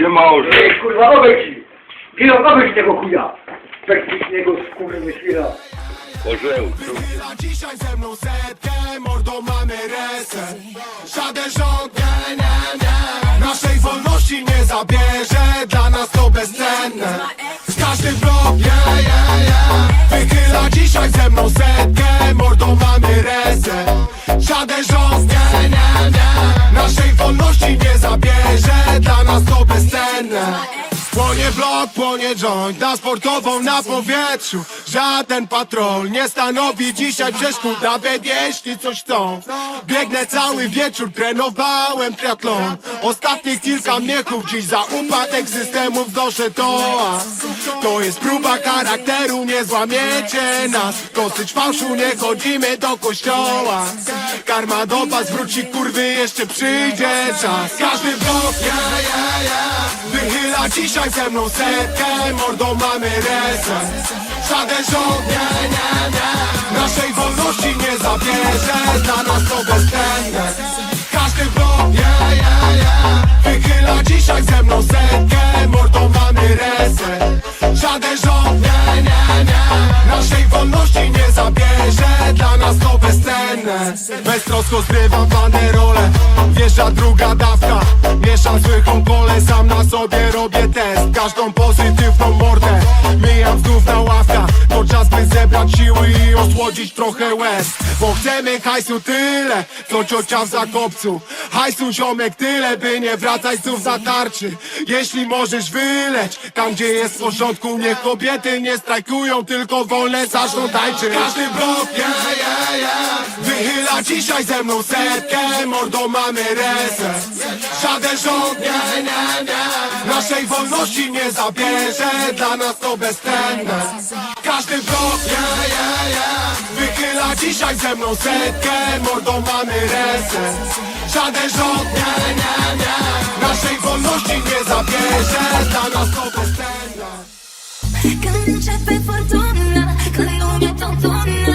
Siema orze. Ej, kurwa, obejdź! Gino, obejdź tego chuja! Perficznego skurwy świra. Orzeł. Wychyla dzisiaj ze mną setkę, mordą mamy reset Żaden rząd, nie, nie, nie Naszej wolności nie zabierze, dla nas to bezcenne W każdym blok, yeah, yeah, yeah Wychyla dzisiaj ze mną setkę, mordą mamy reset Żaden rząd, Blok, płonie joint Na sportową na powietrzu. Żaden patrol nie stanowi dzisiaj przeszkód Nawet jeśli coś chcą. Biegnę cały wieczór, trenowałem triatlon. Ostatnich kilka miechów Dziś za upadek systemu wznoszę toa To jest próba charakteru, nie złamiecie nas. Dosyć fałszu, nie chodzimy do kościoła. Karma do was wróci, kurwy, jeszcze przyjdzie czas. Każdy blok, ja, ja, ja Wychyla dzisiaj ze mną setkę Mordą mamy reset Żaden rząd, nie, nie, nie. Naszej wolności nie zabierze Dla nas to bezcenne. Każdy blok, ja, ja, ja Wychyla dzisiaj ze mną setkę Mordą mamy reset Żaden rząd, nie, nie, nie. Naszej wolności nie zabierze Dla nas to bezcenne. Beztrosko zgrywam banerole Wjeżdża druga dawka. Mieszam złychą pole Sam na sobie robię test. Każdą pozytywną mordę Mijam znów na ławkach. To czas by zebrać siły i osłodzić trochę łez. Bo chcemy hajsu tyle Co ciocia w zakopcu. Hajsu ziomek tyle By nie wracać znów za tarczy. Jeśli możesz wyleć Tam gdzie jest w porządku Niech kobiety nie strajkują Tylko wolne tańczyć. Każdy blok, yeah, yeah, yeah Wychyla dzisiaj ze mną setkę Mordą mamy reset. Żaden rząd, nie, nie, nie. Naszej wolności nie zabierze. Dla nas to bezcenne. Każdy blok, yeah, yeah, yeah Wychyla dzisiaj ze mną setkę. Mordą mamy reset. Żaden rząd, nie, nie, nie. Naszej wolności nie zabierze. Dla nas to bezcenne. Când începe furtuna Când lumea tot una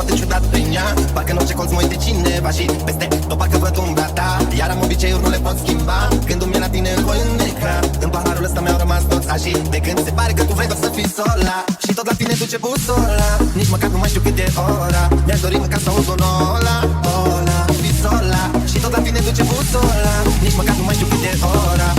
Am un sentiment foarte ciudat prin ea. Parcă în orice colț mă uit de cineva Și peste tot parcă văd umbra ta. Iar am obiceiuri, nu le pot schimba. Când îmi e la tine în voi înneca În paharul ăsta mi-au rămas toți așa De când se pare că tu vrei doar să fii sola. Și tot la tine duce busola. Nici măcar nu mai știu cât e ora. Mi-aș dori măcar să aud zonul ăla Ola, fii sola. Și tot la tine duce busola. Nici măcar nu mai știu cât e ora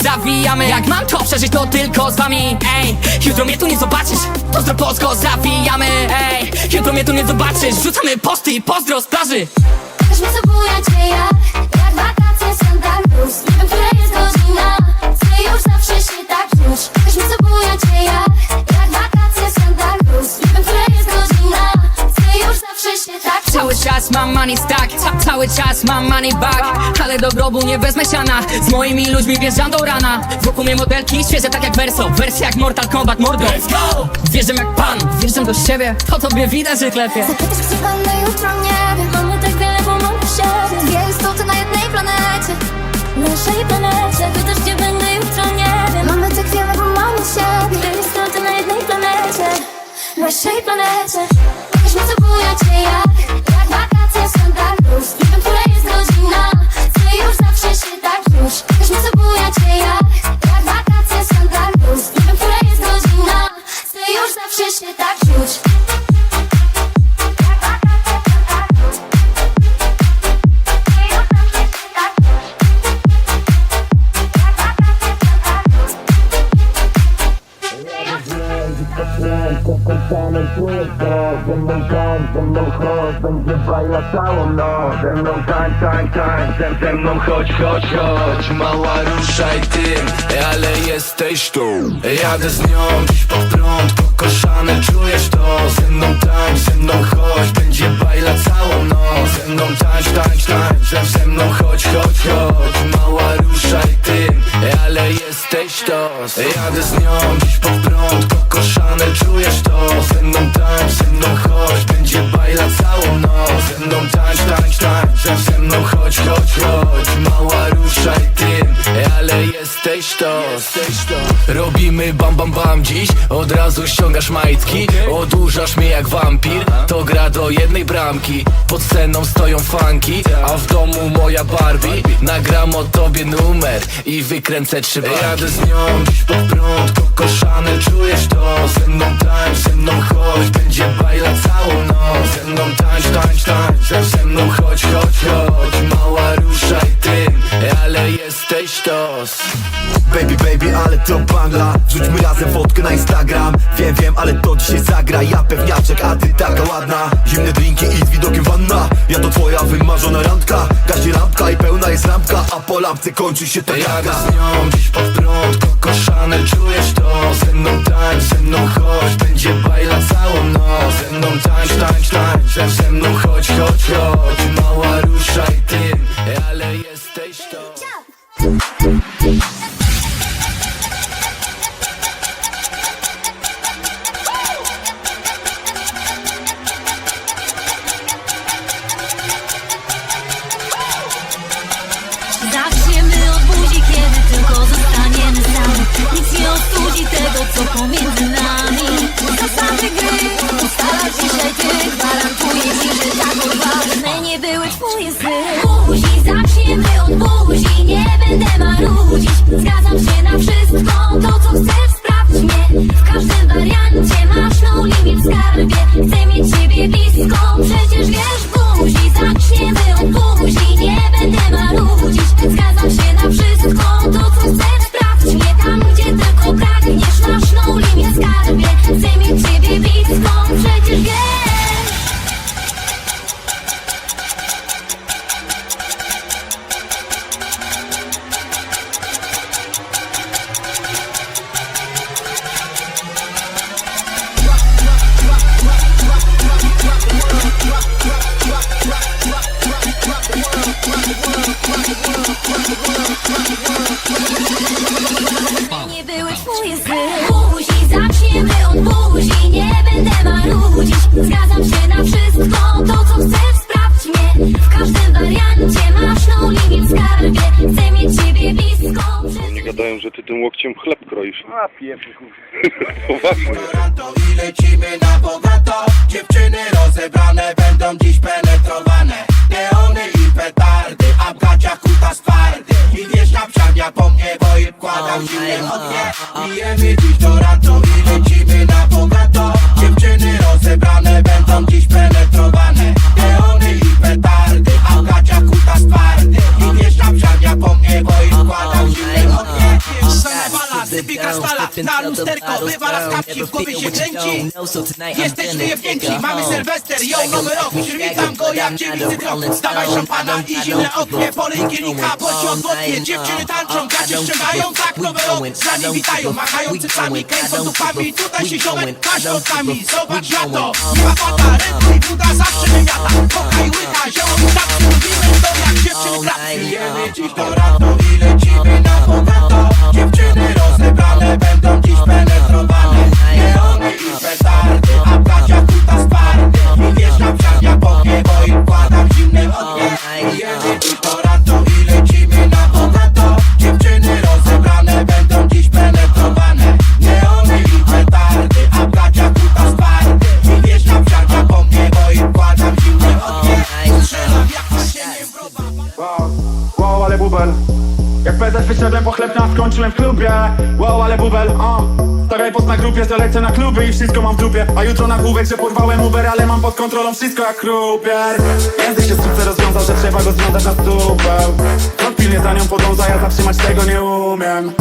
i zawijamy. Jak mam to przeżyć, to tylko z wami. Ej, jutro mnie tu nie zobaczysz Pozdro Polsko, zawijamy. Ej, jutro mnie tu nie zobaczysz Rzucamy posty i pozdro z plaży. Mi co buja jak wakacje Santa Cruz. Nie wiem, która jest godzina Chcę już zawsze się tak Pokaż mi co jak Jak wakacje tak. Cały czas mam money stack, ca cały czas mam money back. Ale do grobu nie wezmę siana Z moimi ludźmi wjeżdżam do rana. Wokół mnie modelki, świeże tak jak Verso Wersja jak Mortal Kombat, mordo. Let's go! Wjeżdżam jak pan, wjeżdżam do siebie Po tobie widać, że klepie. Zapytasz, gdzie będę jutro, nie wiem Mamy tak wiele, bo mamy siebie. Dwie istoty na jednej planecie Naszej planecie. Pytasz, gdzie będę jutro, nie wiem. Mamy tak wiele, bo mamy siebie. Dwie istoty na jednej planecie Naszej planecie Jak Jak wakacje Santa Cruz? Nie wiem, która jest godzina. Chcę już zawsze się tak mi, co bujacie jak Jak Ze mną chodź, chodź, chodź. Mała ruszaj tym, ale jesteś tu. Jadę z nią dziś pod prąd Pokoszany, czujesz to. Ze mną tańcz, ze mną chodź. Będzie bajla całą noc. Ze mną tańcz, Bam bam bam dziś Od razu ściągasz majtki. Odurzasz mnie jak wampir To gra do jednej bramki. Pod sceną stoją fanki A w domu moja Barbie. Nagram o tobie numer I wykręcę trzy bajki Jadę z nią dziś pod prąd Kokoszany, czujesz to. Ze mną tańcz, ze mną chodź Będzie bajla całą noc. Ze mną tańcz, tańcz, tańcz Ze, ze mną chodź, chodź, chodź. Mała ruszaj tym Ale jesteś to Baby, baby, ale to bangla Rzućmy razem fotkę na Instagram. Wiem, wiem, ale to dzisiaj zagra. Ja pewniaczek, a ty taka ładna. Zimne drinki i z widokiem wanna. Ja to twoja wymarzona randka. Gaśnie lampka i pełna jest lampka A po lampce kończy się ta jaka z nią dziś pod prąd Kokoszany, czujesz to. Ze mną tańcz, ze mną chodź. Będzie bajla całą noc. Ze mną tańcz, tańcz, tańcz. Ze mną chodź, chodź, chodź. Mała Zgadzam się nie były twoje sny Buzi, zaczniemy od buzi. Nie będę marudzić. Zgadzam się na wszystko. To, co chcesz, sprawdź mnie. W każdym wariancie Masz no limit w skarbie. Chcę mieć ciebie blisko. Oni gadają, że ty tym łokciem chleb kroisz. A pieprzy. Poważnie. Lecimy na bogato. Dziewczyny rozebrane będą dziś penetrowane Pijemy dziś do w głowie się kręci. Jesteśmy jebnięci, mamy Sylwester, yo, nowy rok. Witam go jak dziewicy krok. Dawaj szampana i zimne ognie Polej kielika, bo ci odwodnie Dziewczyny tańczą, gacie ściągają Tak, nowy rok, z nami witają Machają cycami, kręcą dupami. Tutaj się ziomek, kasztokami Zobacz na to, nie ma fata Red i Buda zawsze wymiata. Koka i łyka, zioło tak Lubimy. To jak dziewczyny klatki Jemy dziś do rano skończyłem w klubie. Wow, ale bubel, o Stawiaj post na grupie, że lecę na kluby i wszystko mam w dupie. A jutro na główek, że porwałem Uber, ale mam pod kontrolą wszystko jak krupier Język się super rozwiązał, że trzeba go związać na supeł Krok pilnie za nią podąża, ja zatrzymać tego nie umiem.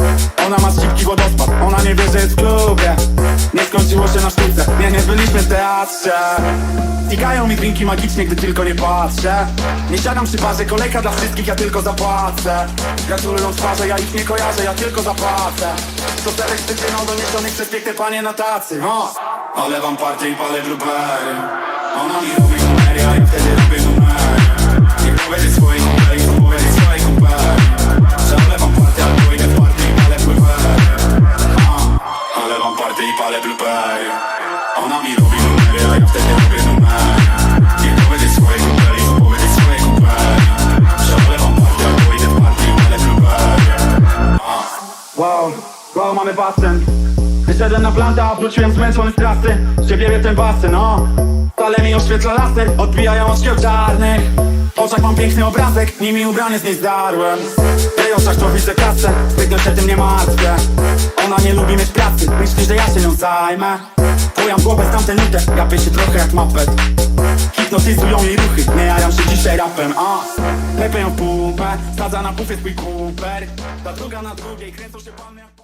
Ona ma szybki wodospad, ona nie wie, że jest w klubie skończyło się na sztuce, nie, nie byliśmy w teatrze. Tikają mi drinki magicznie, gdy tylko nie patrzę. Nie siadam przy barze, kolejka dla wszystkich, ja tylko zapłacę. Gratulują twarze, ja ich nie kojarzę, ja tylko zapłacę. To serek styczyną doniesionych przez piękne panie na tacy o! Olewam partię i palę blueberry Ona mi robi numery, a ja wtedy robię basen. Wyszedłem na planta, a wróciłem zmęczony z trasy. Siebie ten basen, no. Stale mi oświetla laser, odbijają od szkieł czarnych. W oczach mam piękny obrazek, nimi ubranie z niej zdarłem. W tej oczach to widzę kasę, zbytnio się tym nie martwię. Ona nie lubi mieć pracy, myśli, że ja się nią zajmę. Bujam głowę z tamtej nutę, rapię się trochę jak mapet. Hipnotyzują jej ruchy, nie jaram się dzisiaj rapem, a. Lepiej ją pupę, sadza na pufie swój kuper. Ta druga na drugiej, kręcą się jak